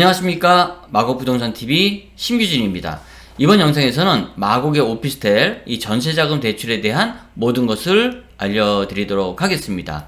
안녕하십니까 마곡부동산TV 신규진입니다. 이번 영상에서는 마곡의 오피스텔 이 전세자금 대출에 대한 모든 것을 알려드리도록 하겠습니다.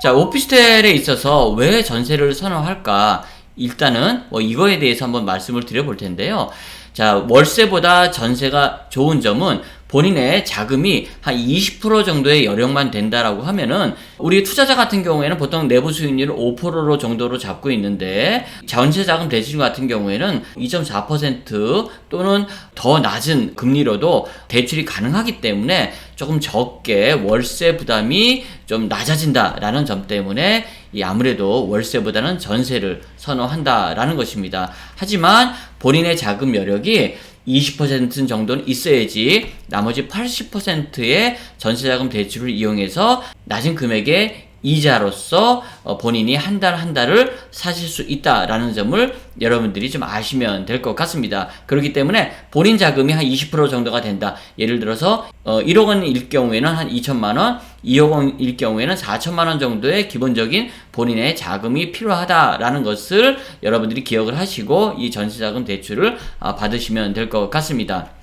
자 오피스텔에 있어서 왜 전세를 선호할까 일단은 뭐 이거에 대해서 한번 말씀을 드려볼 텐데요. 자 월세보다 전세가 좋은 점은 본인의 자금이 한 20% 정도의 여력만 된다라고 하면은 우리 투자자 같은 경우에는 보통 내부 수익률을 5%로 정도로 잡고 있는데 전세 자금 대출 같은 경우에는 2.4% 또는 더 낮은 금리로도 대출이 가능하기 때문에 조금 적게 월세 부담이 좀 낮아진다라는 점 때문에 이 아무래도 월세보다는 전세를 선호한다라는 것입니다. 하지만 본인의 자금 여력이 20% 정도는 있어야지 나머지 80%의 전세자금 대출을 이용해서 낮은 금액의 이자로서 어, 본인이 한달한 달을 사실 수 있다라는 점을 여러분들이 좀 아시면 될 것 같습니다. 그렇기 때문에 본인 자금이 한 20% 정도가 된다. 예를 들어서 1억 어, 원일 경우에는 한 2천만 원, 2억 원일 경우에는 4천만 원 정도의 기본적인 본인의 자금이 필요하다라는 것을 여러분들이 기억을 하시고 이 전세자금 대출을 아, 받으시면 될 것 같습니다.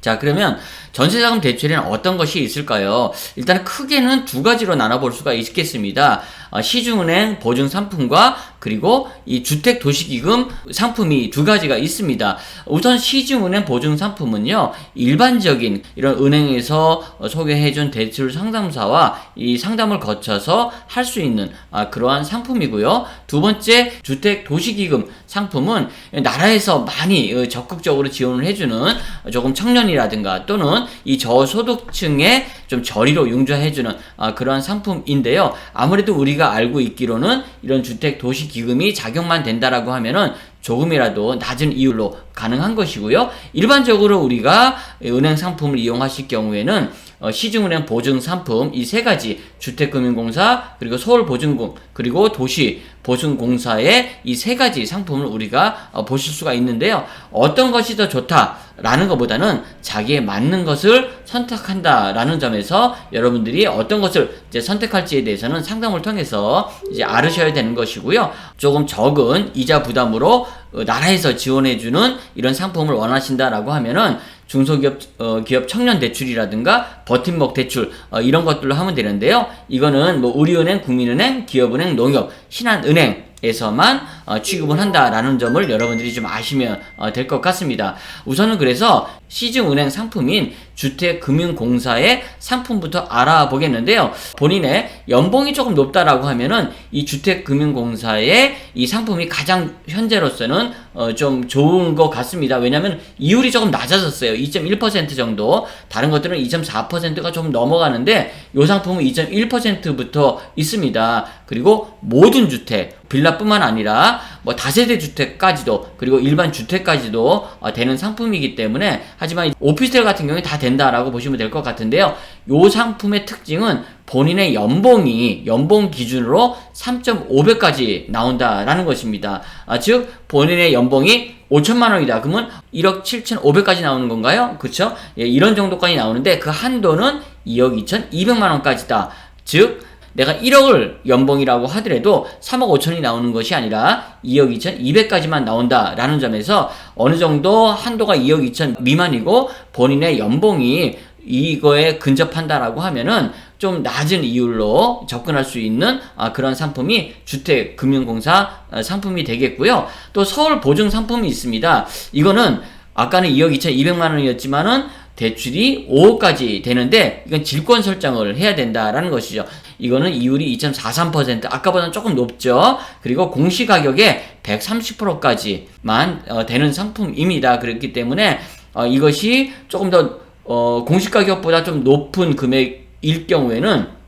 자, 그러면 전세자금 대출에는 어떤 것이 있을까요? 일단 크게는 두 가지로 나눠볼 수가 있겠습니다. 어, 시중은행 보증 상품과 그리고 이 주택 도시기금 상품이 두 가지가 있습니다. 우선 시중은행 보증 상품은요, 일반적인 이런 은행에서 소개해준 대출 상담사와 이 상담을 거쳐서 할 수 있는 아, 그러한 상품이고요. 두 번째 주택 도시기금 상품은 나라에서 많이 어, 적극적으로 지원을 해주는 조금 청년이라든가 또는 이 저소득층에 좀 저리로 융자해주는 아, 그러한 상품인데요. 아무래도 우리가 알고 있기로는 이런 주택 도시 기금이 작용만 된다라고 하면은 조금이라도 낮은 이율로 가능한 것이고요. 일반적으로 우리가 은행 상품을 이용하실 경우에는 어, 시중은행 보증 상품 이 세 가지 주택금융공사 그리고 서울보증공 그리고 도시 보증공사의 이 세 가지 상품을 우리가 어, 보실 수가 있는데요. 어떤 것이 더 좋다 라는 것보다는 자기에 맞는 것을 선택한다 라는 점에서 여러분들이 어떤 것을 이제 선택할지에 대해서는 상담을 통해서 이제 알으셔야 되는 것이고요. 조금 적은 이자 부담으로 어, 나라에서 지원해주는 이런 상품을 원하신다라고 하면은 중소기업 어, 기업 청년 대출이라든가 버팀목 대출 어, 이런 것들로 하면 되는데요. 이거는 뭐 우리은행, 국민은행, 기업은행, 농협, 신한은행 에서만 어, 취급을 한다라는 점을 여러분들이 좀 아시면 어, 될 것 같습니다. 우선은 그래서 시중은행 상품인 주택금융공사의 상품부터 알아보겠는데요. 본인의 연봉이 조금 높다라고 하면은 이 주택금융공사의 이 상품이 가장 현재로서는 어, 좀 좋은 것 같습니다. 왜냐하면 이율이 조금 낮아졌어요. 2.1% 정도. 다른 것들은 2.4%가 좀 넘어가는데 이 상품은 2.1%부터 있습니다. 그리고 모든 주택 빌라뿐만 아니라 뭐 다세대 주택까지도 그리고 일반 주택까지도 어, 되는 상품이기 때문에 하지만 오피스텔 같은 경우에 다 된다라고 보시면 될 것 같은데요. 요 상품의 특징은 본인의 연봉이 연봉 기준으로 3.5배까지 나온다라는 것입니다. 아, 즉 본인의 연봉이 5천만 원이다. 그러면 1억 7천5백까지 나오는 건가요? 그렇죠? 예, 이런 정도까지 나오는데 그 한도는 2억 2천 2백만 원까지다. 즉 내가 1억을 연봉이라고 하더라도 3억 5천이 나오는 것이 아니라 2억 2천 2백까지만 나온다라는 점에서 어느 정도 한도가 2억 2천 미만이고 본인의 연봉이 이거에 근접한다라고 하면은 좀 낮은 이율로 접근할 수 있는 아, 그런 상품이 주택금융공사 아, 상품이 되겠고요. 또 서울 보증 상품이 있습니다. 이거는 아까는 2억 2천2백만 원이었지만은 대출이 5억까지 되는데 이건 질권 설정을 해야 된다라는 것이죠. 이거는 이율이 2.43% 아까보다는 조금 높죠. 그리고 공시 가격의 130%까지만 어, 되는 상품입니다. 그렇기 때문에 어, 이것이 조금 더 어, 공시 가격보다 좀 높은 금액일 경우에는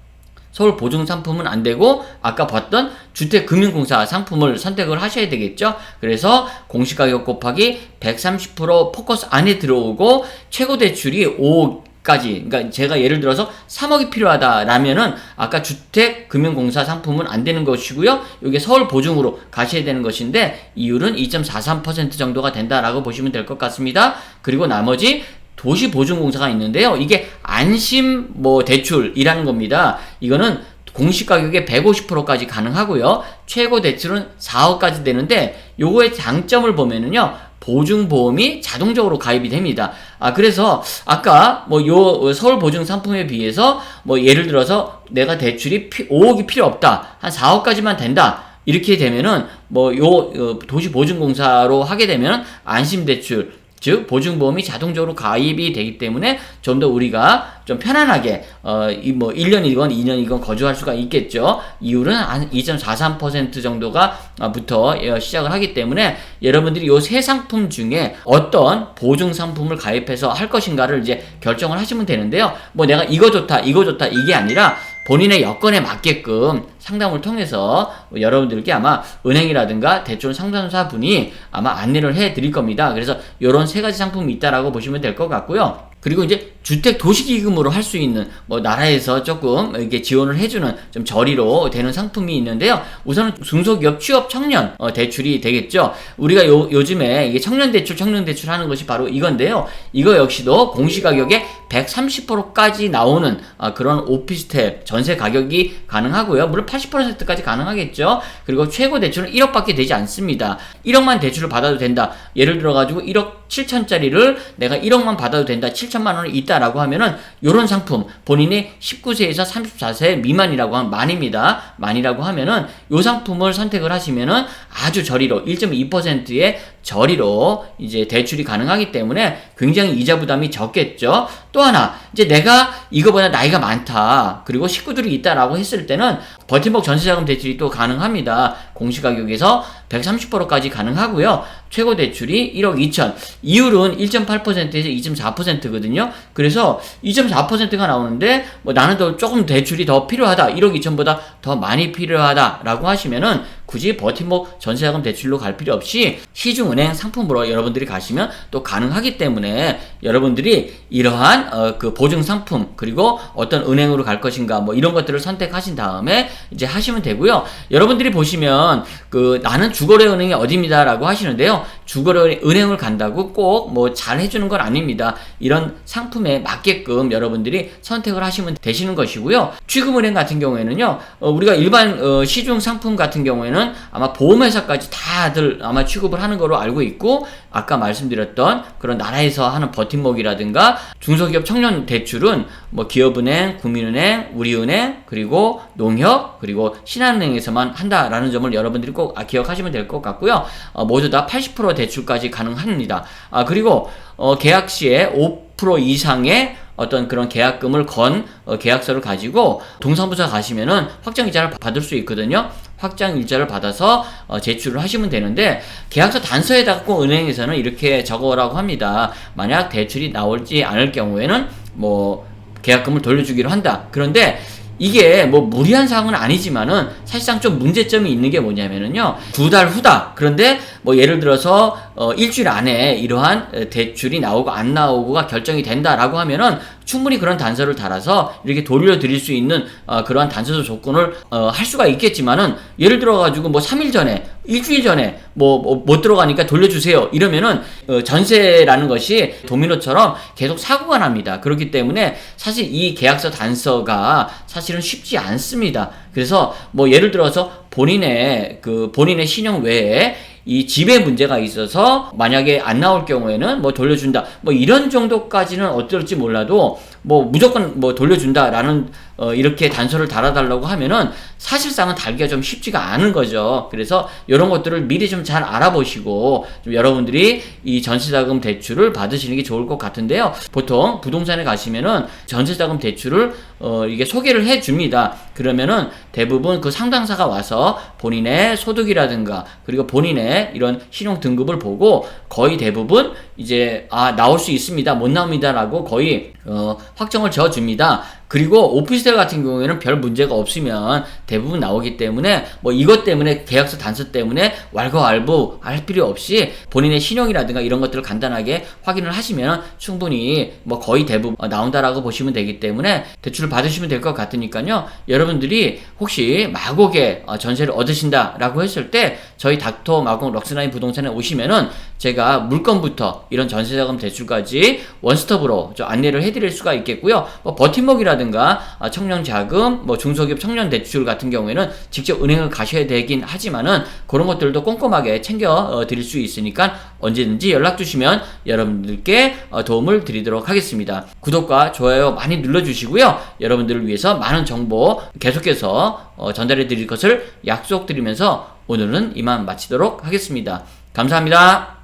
서울 보증 상품은 안 되고 아까 봤던 주택금융공사 상품을 선택을 하셔야 되겠죠. 그래서 공시가격 곱하기 130% 포커스 안에 들어오고 최고 대출이 5 까지 그러니까 제가 예를 들어서 3억이 필요하다라면은 아까 주택 금융공사 상품은 안 되는 것이고요. 이게 서울 보증으로 가셔야 되는 것인데 이율은 2.43% 정도가 된다라고 보시면 될 것 같습니다. 그리고 나머지 도시 보증공사가 있는데요. 이게 안심 뭐 대출이라는 겁니다. 이거는 공시 가격의 150%까지 가능하고요. 최고 대출은 4억까지 되는데 요거의 장점을 보면은요. 보증보험이 자동적으로 가입이 됩니다. 아, 그래서 아까 뭐 요 서울 보증 상품에 비해서 뭐 예를 들어서 내가 대출이 5억이 필요 없다. 한 4억까지만 된다. 이렇게 되면은 뭐 요 도시 보증공사로 하게 되면 안심 대출 즉 보증보험이 자동적으로 가입이 되기 때문에 좀 더 우리가 좀 편안하게 어이뭐 1년이건 2년이건 거주할 수가 있겠죠. 이율은 한 2.43% 정도가 어, 부터 예, 시작을 하기 때문에 여러분들이 요 세 상품 중에 어떤 보증 상품을 가입해서 할 것인가를 이제 결정을 하시면 되는데요. 뭐 내가 이거 좋다, 이거 좋다 이게 아니라 본인의 여건에 맞게끔 상담을 통해서 여러분들께 아마 은행이라든가 대출 상담사 분이 아마 안내를 해 드릴 겁니다. 그래서 이런 세 가지 상품이 있다라고 보시면 될 것 같고요. 그리고 이제 주택 도시기금으로 할 수 있는 뭐 나라에서 조금 이게 지원을 해주는 좀 저리로 되는 상품이 있는데요. 우선은 중소기업 취업 청년 어, 대출이 되겠죠. 우리가 요, 요즘에 이게 청년 대출, 청년 대출 하는 것이 바로 이건데요. 이거 역시도 공시가격에 130%까지 나오는 어, 그런 오피스텔 전세 가격이 가능하고요. 물론 80%까지 가능하겠죠. 그리고 최고 대출은 1억밖에 되지 않습니다. 1억만 대출을 받아도 된다. 예를 들어 가지고 1억 7천짜리를 내가 1억만 받아도 된다. 7천만 원이 있다라고 하면은 요런 상품 본인이 19세에서 34세 미만이라고 하면 만입니다. 만이라고 하면은 요 상품을 선택을 하시면은 아주 저리로 1.2%의 저리로 이제 대출이 가능하기 때문에 굉장히 이자 부담이 적겠죠. 또 하나 이제 내가 이거보다 나이가 많다 그리고 식구들이 있다라고 했을 때는 버팀목 전세자금 대출이 또 가능합니다. 공시가격에서 130%까지 가능하고요. 최고 대출이 1억 2천. 이율은 1.8%에서 2.4%거든요. 그래서 2.4%가 나오는데 뭐 나는 더 조금 대출이 더 필요하다. 1억 2천보다 더 많이 필요하다라고 하시면은 굳이 버팀목 전세자금 대출로 갈 필요 없이 시중은행 상품으로 여러분들이 가시면 또 가능하기 때문에 여러분들이 이러한 어, 그 보증 상품 그리고 어떤 은행으로 갈 것인가 뭐 이런 것들을 선택하신 다음에 이제 하시면 되고요. 여러분들이 보시면 그 나는 주거래 은행이 어디입니다라고 하시는데요. 주거래 은행을 간다고 꼭 뭐 잘 해주는 건 아닙니다. 이런 상품에 맞게끔 여러분들이 선택을 하시면 되시는 것이고요. 취급은행 같은 경우에는요. 어, 우리가 일반 어, 시중 상품 같은 경우에는 보면은 아마 보험회사까지 다들 아마 취급을 하는 걸로 알고 있고 아까 말씀드렸던 그런 나라에서 하는 버팀목이라든가 중소기업 청년 대출은 뭐 기업은행, 국민은행, 우리은행 그리고 농협 그리고 신한은행에서만 한다라는 점을 여러분들이 꼭 아, 기억하시면 될 것 같고요. 어, 모두 다 80% 대출까지 가능합니다. 아 그리고 어, 계약 시에 5% 이상의 어떤 그런 계약금을 건 어, 계약서를 가지고 동사무소 가시면은 확정 이자를 받을 수 있거든요. 확정 일자를 받아서 어, 제출을 하시면 되는데 계약서 단서에다가 꼭 은행에서는 이렇게 적어라고 합니다. 만약 대출이 나올지 않을 경우에는 뭐 계약금을 돌려주기로 한다. 그런데 이게 뭐 무리한 사항은 아니지만은 사실상 좀 문제점이 있는 게 뭐냐면은요 두 달 후다 그런데 뭐 예를 들어서 어 일주일 안에 이러한 대출이 나오고 안 나오고가 결정이 된다라고 하면은 충분히 그런 단서를 달아서 이렇게 돌려드릴 수 있는 어 그러한 단서조 조건을 어 할 수가 있겠지만은 예를 들어 가지고 뭐 3일 전에 일주일 전에 뭐못 뭐 들어가니까 돌려주세요. 이러면은 어 전세라는 것이 도미노처럼 계속 사고가 납니다. 그렇기 때문에 사실 이 계약서 단서가 사실은 쉽지 않습니다. 그래서 뭐 예를 들어서 본인의 그 본인의 신용 외에 이 집에 문제가 있어서 만약에 안 나올 경우에는 뭐 돌려준다. 뭐 이런 정도까지는 어떨지 몰라도 뭐 무조건 뭐 돌려준다라는 어 이렇게 단서를 달아달라고 하면은 사실상은 달기가 좀 쉽지가 않은 거죠. 그래서 이런 것들을 미리 좀 잘 알아보시고 좀 여러분들이 이 전세자금 대출을 받으시는 게 좋을 것 같은데요. 보통 부동산에 가시면은 전세자금 대출을 어 이게 소개를 해 줍니다. 그러면은 대부분 그 상담사가 와서 본인의 소득이라든가 그리고 본인의 이런 신용 등급을 보고 거의 대부분 이제 아 나올 수 있습니다 못 나옵니다라고 거의 어, 확정을 지어 줍니다. 그리고 오피스텔 같은 경우에는 별 문제가 없으면 대부분 나오기 때문에 뭐 이것 때문에 계약서 단서 때문에 왈가왈부 할 필요 없이 본인의 신용이라든가 이런 것들을 간단하게 확인을 하시면 충분히 뭐 거의 대부분 나온다라고 보시면 되기 때문에 대출을 받으시면 될 것 같으니까요. 여러분들이 혹시 마곡에 어, 전세를 얻으신다라고 했을 때 저희 닥터 마곡 럭스나인 부동산에 오시면은 제가 물건부터 이런 전세자금 대출까지 원스톱으로 안내를 해드릴 수가 있겠고요. 뭐 버팀목이라든가 아, 청년자금, 뭐 중소기업 청년대출 같은 경우에는 직접 은행을 가셔야 되긴 하지만은 그런 것들도 꼼꼼하게 챙겨 어, 드릴 수 있으니까 언제든지 연락 주시면 여러분들께 어, 도움을 드리도록 하겠습니다. 구독과 좋아요 많이 눌러주시고요. 여러분들을 위해서 많은 정보 계속해서 어, 전달해 드릴 것을 약속드리면서 오늘은 이만 마치도록 하겠습니다. 감사합니다.